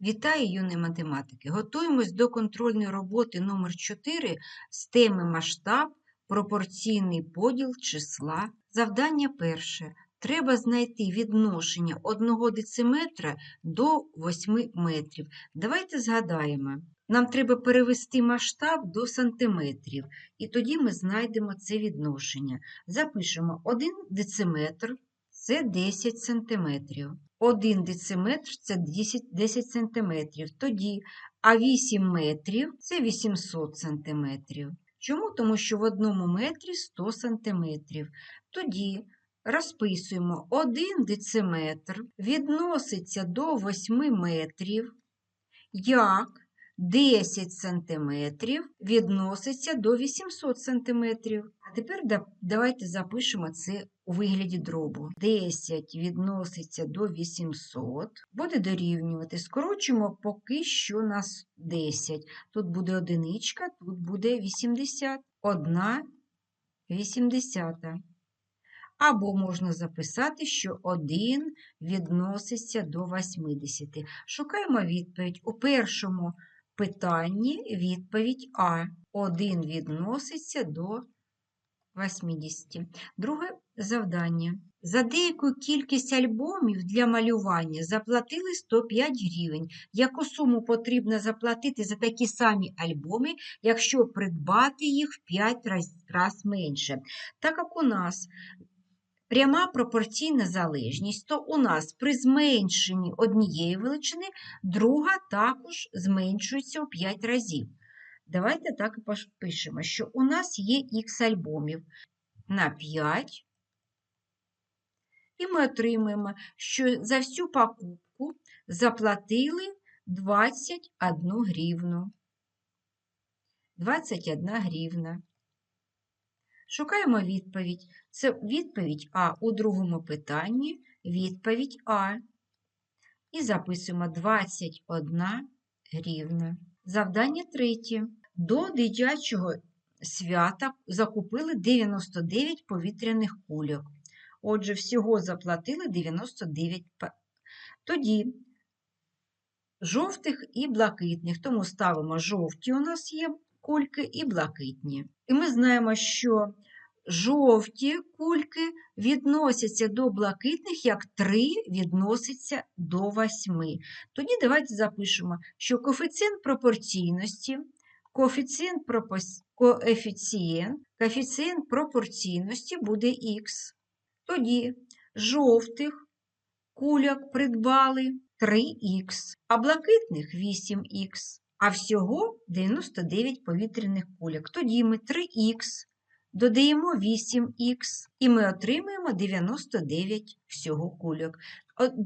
Вітаю, юні математики! Готуємось до контрольної роботи номер 4 з теми масштаб, пропорційний поділ числа. Завдання перше. Треба знайти відношення 1 дециметра до 8 метрів. Давайте згадаємо. Нам треба перевести масштаб до сантиметрів, і тоді ми знайдемо це відношення. Запишемо 1 дециметр – це 10 сантиметрів. 1 дециметр – це 10, 10 сантиметрів. Тоді, а 8 метрів – це 800 сантиметрів. Чому? Тому що в одному метрі 100 сантиметрів. Тоді розписуємо 1 дециметр відноситься до 8 метрів, як 10 сантиметрів відноситься до 800 сантиметрів. А тепер давайте запишемо це у вигляді дробу. 10 відноситься до 800, буде дорівнювати. Скорочимо поки що на 10. Тут буде одиничка, тут буде 80. Одна 80. Або можна записати, що 1 відноситься до 80. Шукаємо відповідь. У першому питанні відповідь А. 1 відноситься до 80. Друге завдання. За деяку кількість альбомів для малювання заплатили 105 гривень. Яку суму потрібно заплатити за такі самі альбоми, якщо придбати їх в 5 раз, менше? Так як у нас пряма пропорційна залежність, то у нас при зменшенні однієї величини друга також зменшується у 5 разів. Давайте так і пишемо, що у нас є х альбомів на 5, і ми отримуємо, що за всю покупку заплатили 21 гривну. 21 гривна. Шукаємо відповідь. Це відповідь А у другому питанні, відповідь А. І записуємо 21 гривна. Завдання третє. До дитячого свята закупили 99 повітряних кульок. Отже, всього заплатили 99. Тоді жовтих і блакитних. Тому ставимо жовті у нас є кульки і блакитні. І ми знаємо, що жовті кульки відносяться до блакитних, як 3 відноситься до 8. Тоді давайте запишемо, що коефіцієнт пропорційності, коефіцієнт, пропос- коефіцієнт, коефіцієнт пропорційності буде х. Тоді жовтих кульок придбали 3х, а блакитних 8х, а всього 99 повітряних кульок. Тоді ми 3х додаємо 8х, і ми отримуємо 99 всього кульок.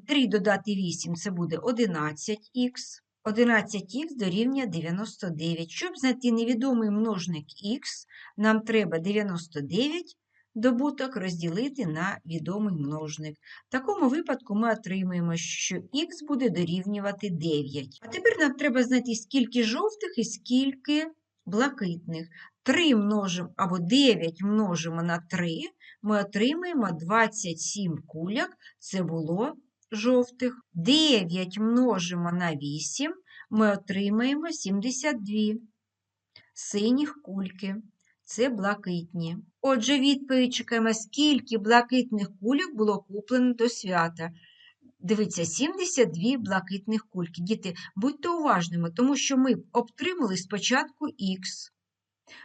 3 додати 8 це буде 11х. 11х дорівнює 99. Щоб знайти невідомий множник х, нам треба 99 добуток розділити на відомий множник. В такому випадку ми отримуємо, що х буде дорівнювати 9. А тепер нам треба знайти, скільки жовтих і скільки блакитних. 3 множимо або 9 множимо на 3, ми отримаємо 27 куляк, це було жовтих. 9 множимо на 8, ми отримаємо 72 синіх кульки. Це блакитні. Отже, відповідь чекаємо, скільки блакитних кульок було куплено до свята. Дивіться, 72 блакитних кульки. Діти, будьте уважними, тому що ми отримали спочатку х.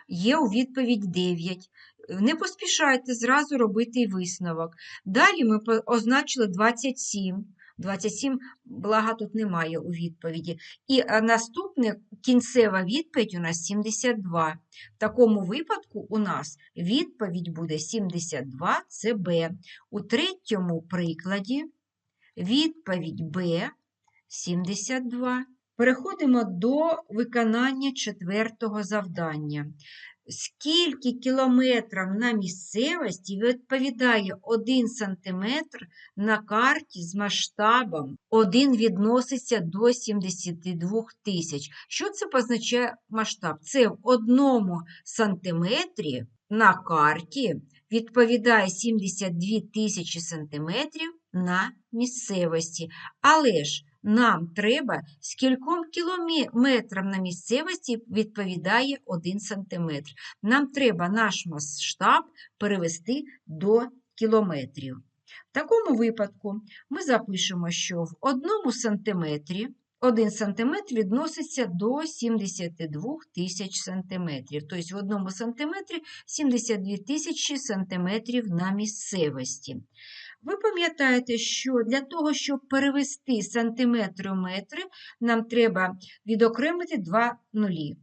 Є у відповідь 9. Не поспішайте зразу робити висновок. Далі ми означили 27. 27 блага тут немає у відповіді. І а, наступне кінцева відповідь у нас 72. В такому випадку у нас відповідь буде 72 це Б. У третьому прикладі відповідь Б 72. Переходимо до виконання четвертого завдання. Скільки кілометрів на місцевості відповідає 1 см на карті з масштабом 1 відноситься до 72 тисяч. Що це позначає масштаб? Це в одному сантиметрі на карті відповідає 72 тисячі сантиметрів на місцевості. Але ж нам треба, скільком кілометрам на місцевості відповідає 1 см. Нам треба наш масштаб перевести до кілометрів. В такому випадку ми запишемо, що в 1 сантиметрі 1 см відноситься до 72 тисяч сантиметрів. Тобто в 1 сантиметрі 72 тисячі сантиметрів на місцевості. Ви пам'ятаєте, що для того, щоб перевести сантиметри у метри, нам треба відокремити два нулі.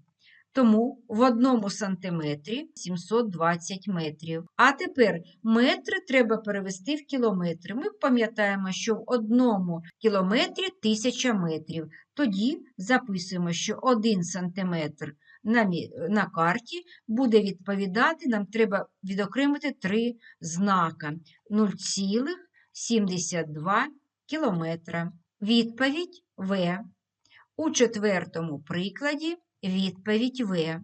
Тому в одному сантиметрі 720 метрів. А тепер метри треба перевести в кілометри. Ми пам'ятаємо, що в одному кілометрі 1000 метрів. Тоді записуємо, що 1 сантиметр на, на карті буде відповідати, нам треба відокремити три знака 0,72 кілометра. Відповідь В. У четвертому прикладі відповідь В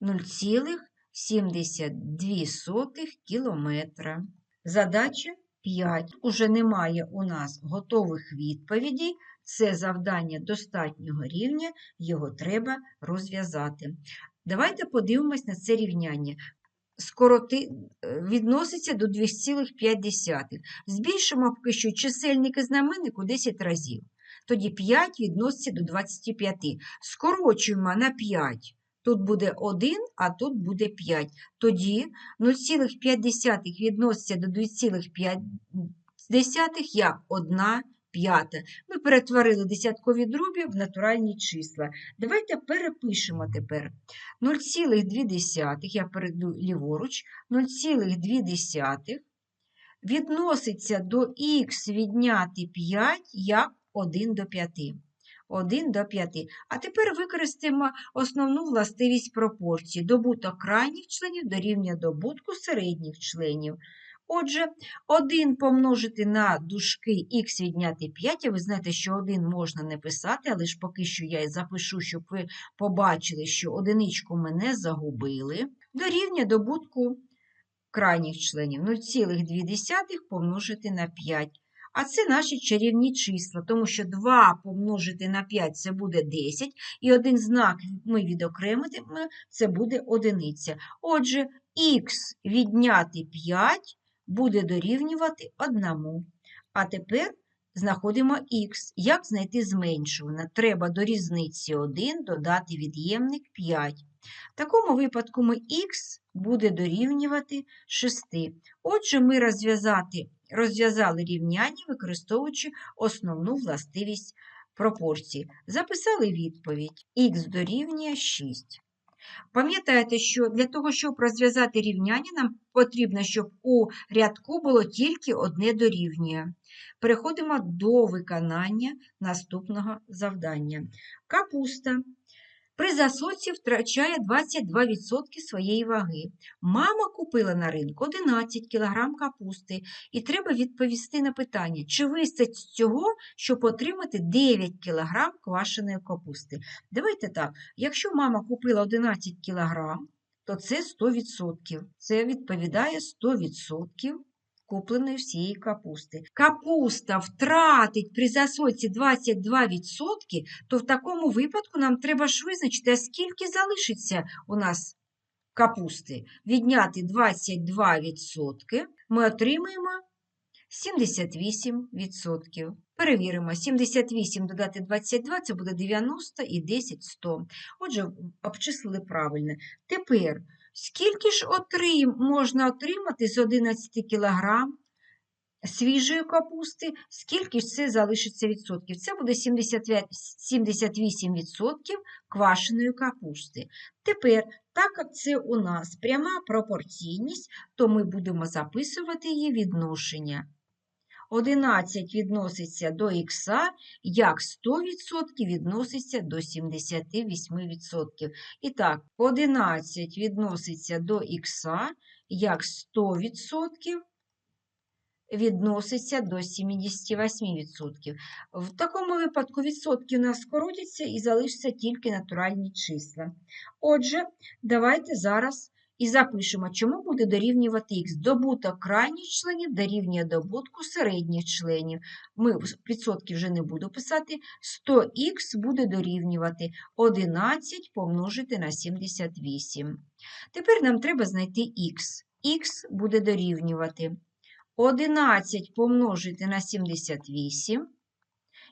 0,72 кілометра. Задача 5. Уже немає у нас готових відповідей. Це завдання достатнього рівня, його треба розв'язати. Давайте подивимось на це рівняння. Скороти е, відноситься до 2,5. Збільшимо поки що чисельник і знаменник у 10 разів. Тоді 5 відноситься до 25. Скорочуємо на 5. Тут буде 1, а тут буде 5. Тоді 0,5 відноситься до 2,5 як 1 п'ята. Ми перетворили десяткові дробі в натуральні числа. Давайте перепишемо тепер 0,2, я перейду ліворуч, 0,2 відноситься до х відняти 5 як 1 до 5. 1 до 5. А тепер використаємо основну властивість пропорції. Добуток крайніх членів дорівнює добутку середніх членів. Отже, 1 помножити на дужки х відняти 5, а ви знаєте, що 1 можна не писати, але ж поки що я запишу, щоб ви побачили, що одиничку ми не загубили, дорівнює добутку крайніх членів 0,2 помножити на 5. А це наші чарівні числа, тому що 2 помножити на 5 це буде 10, і один знак ми відокремимо, це буде одиниця. Отже, х відняти 5 буде дорівнювати 1. А тепер знаходимо х. Як знайти зменшуване? Треба до різниці 1 додати від'ємник 5. В такому випадку ми х буде дорівнювати 6. Отже, ми розв'язати розв'язали рівняння, використовуючи основну властивість пропорції. Записали відповідь х дорівнює 6. Пам'ятаєте, що для того, щоб розв'язати рівняння, нам потрібно, щоб у рядку було тільки одне дорівнює. Переходимо до виконання наступного завдання. Капуста при засоці втрачає 22% своєї ваги. Мама купила на ринку 11 кг капусти, і треба відповісти на питання, чи вистачить цього, щоб отримати 9 кг квашеної капусти. Давайте так, якщо мама купила 11 кг, то це 100%. Це відповідає 100% купленої всієї капусти. Капуста втратить при засольці 22%, то в такому випадку нам треба ж визначити, скільки залишиться у нас капусти. Відняти 22%, ми отримаємо 78%. Перевіримо, 78 додати 22 це буде 90 і 10 100. Отже, обчислили правильно. Тепер Скільки ж отрим, можна отримати з 11 кг свіжої капусти, скільки ж це залишиться відсотків? Це буде 78% квашеної капусти. Тепер, так як це у нас пряма пропорційність, то ми будемо записувати її відношення. 11 відноситься до х, як 100% відноситься до 78%. І так, 11 відноситься до х, як 100% відноситься до 78%. В такому випадку відсотки у нас скоротяться і залишаться тільки натуральні числа. Отже, давайте зараз І запишемо, чому буде дорівнювати х. Добуток крайніх членів дорівнює добутку середніх членів. Ми відсотки вже не буду писати. 100х буде дорівнювати 11 помножити на 78. Тепер нам треба знайти х. х буде дорівнювати 11 помножити на 78.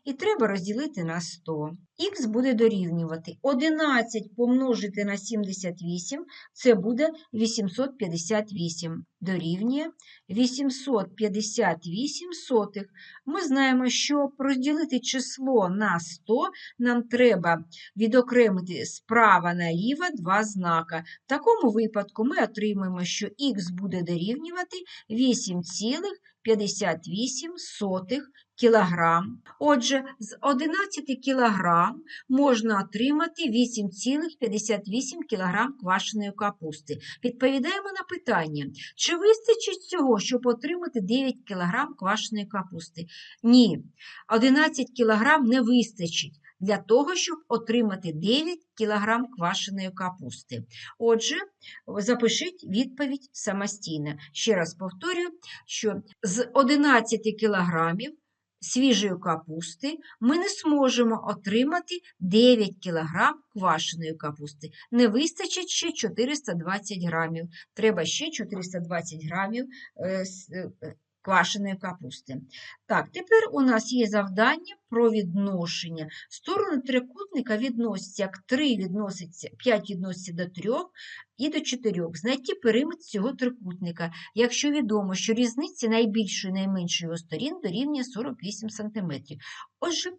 І треба розділити на 100. Х буде дорівнювати 11 помножити на 78, це буде 858. Дорівнює 858 сотих. Ми знаємо, щоб розділити число на 100, нам треба відокремити справа наліво два знака. В такому випадку ми отримаємо, що х буде дорівнювати 8,58 кілограм. Отже, з 11 кілограм можна отримати 8,58 кілограм квашеної капусти. Відповідаємо на питання, чи вистачить цього, щоб отримати 9 кілограм квашеної капусти? Ні, 11 кілограм не вистачить. Для того, щоб отримати 9 кг квашеної капусти. Отже, запишіть відповідь самостійно. Ще раз повторюю, що з 11 кілограмів свіжої капусти ми не зможемо отримати 9 кг квашеної капусти. Не вистачить ще 420 грамів. Треба ще 420 грамів е, е, квашеної капусти. Так, тепер у нас є завдання про відношення. Сторони трикутника відносяться, як 3 відноситься, 5 відноситься до 3 і до 4. Знайти периметр цього трикутника, якщо відомо, що різниця найбільшої і найменшої сторін дорівнює 48 см. Отже,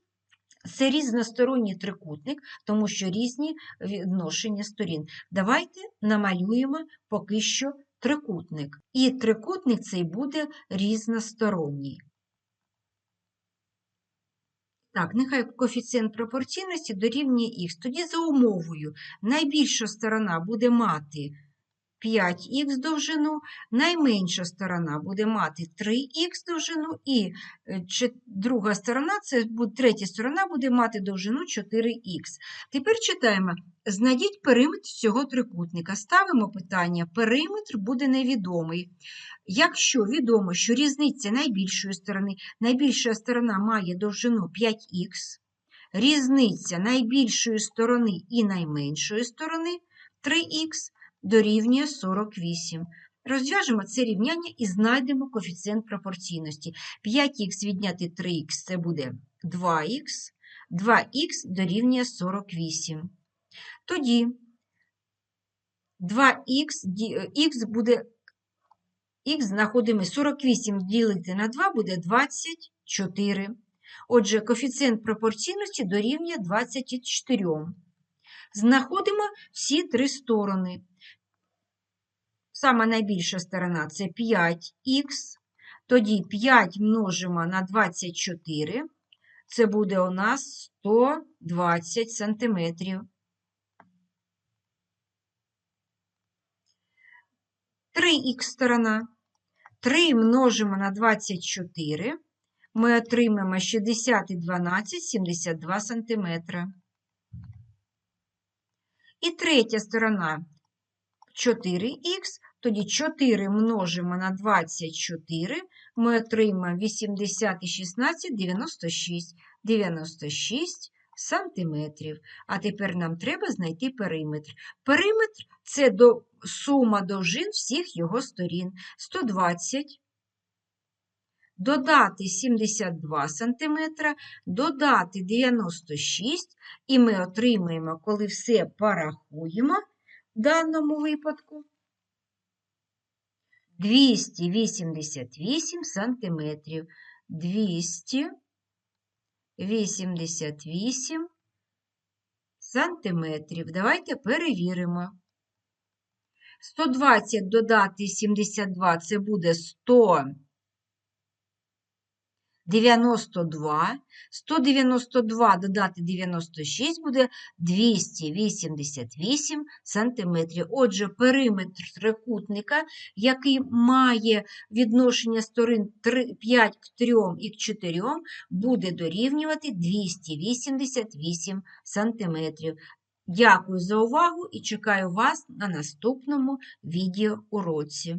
це різносторонній трикутник, тому що різні відношення сторін. Давайте намалюємо поки що трикутник. І трикутник цей буде різносторонній. Так, нехай коефіцієнт пропорційності дорівнює х. Тоді за умовою найбільша сторона буде мати 5х довжину, найменша сторона буде мати 3х довжину, і е, друга сторона, це третя сторона буде мати довжину 4х. Тепер читаємо: знайдіть периметр цього трикутника. Ставимо питання: периметр буде невідомий. Якщо відомо, що різниця найбільшої сторони, найбільша сторона має довжину 5х, різниця найбільшої сторони і найменшої сторони 3х дорівнює 48. Розв'яжемо це рівняння і знайдемо коефіцієнт пропорційності. 5х відняти 3х це буде 2х, 2х дорівнює 48. Тоді 2х х буде х знаходимо 48 ділити на 2 буде 24. Отже, коефіцієнт пропорційності дорівнює 24. Знаходимо всі три сторони. Сама найбільша сторона це 5х. Тоді 5 множимо на 24, це буде у нас 120 сантиметрів. 3х сторона. 3 множимо на 24, ми отримаємо 60 і 12, 72 сантиметра. І третя сторона 4х, тоді 4 множимо на 24, ми отримаємо 80 і 16, 96, 96 сантиметрів. А тепер нам треба знайти периметр. Периметр це сума довжин всіх його сторін. 120. Додати 72 см, додати 96, і ми отримаємо, коли все порахуємо, в даному випадку 288 сантиметрів. 288 сантиметрів. Давайте перевіримо. 120 додати 72 це буде 100. 92, 192 додати 96 буде 288 см. Отже, периметр трикутника, який має відношення сторін 5 к 3 і к 4, буде дорівнювати 288 см. Дякую за увагу і чекаю вас на наступному відеоуроці.